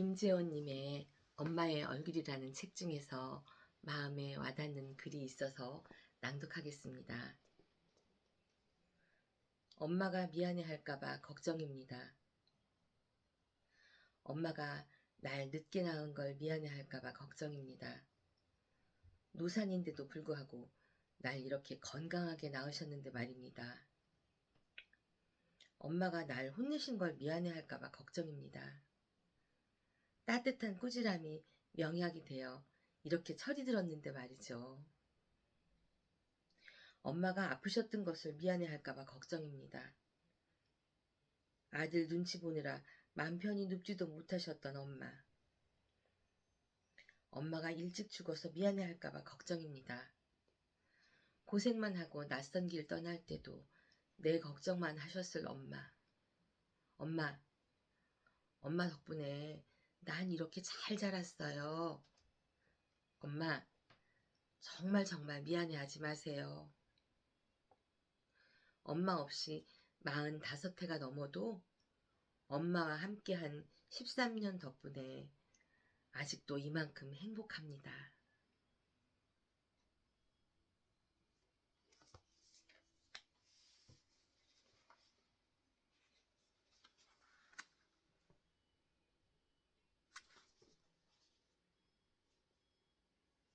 김재원님의 엄마의 얼굴이라는 책 중에서 마음에 와닿는 글이 있어서 낭독하겠습니다. 엄마가 미안해 할까봐 걱정입니다. 엄마가 날 늦게 낳은 걸 미안해 할까봐 걱정입니다. 노산인데도 불구하고 날 이렇게 건강하게 낳으셨는데 말입니다. 엄마가 날 혼내신 걸 미안해 할까봐 걱정입니다. 따뜻한 꾸지람이 명약이 되어 이렇게 철이 들었는데 말이죠. 엄마가 아프셨던 것을 미안해 할까봐 걱정입니다. 아들 눈치 보느라 맘 편히 눕지도 못하셨던 엄마. 엄마가 일찍 죽어서 미안해 할까봐 걱정입니다. 고생만 하고 낯선 길 떠날 때도 내 걱정만 하셨을 엄마. 엄마, 엄마 덕분에 난 이렇게 잘 자랐어요. 엄마, 정말 정말 미안해 하지 마세요. 엄마 없이 45해가 넘어도 엄마와 함께한 13년 덕분에 아직도 이만큼 행복합니다.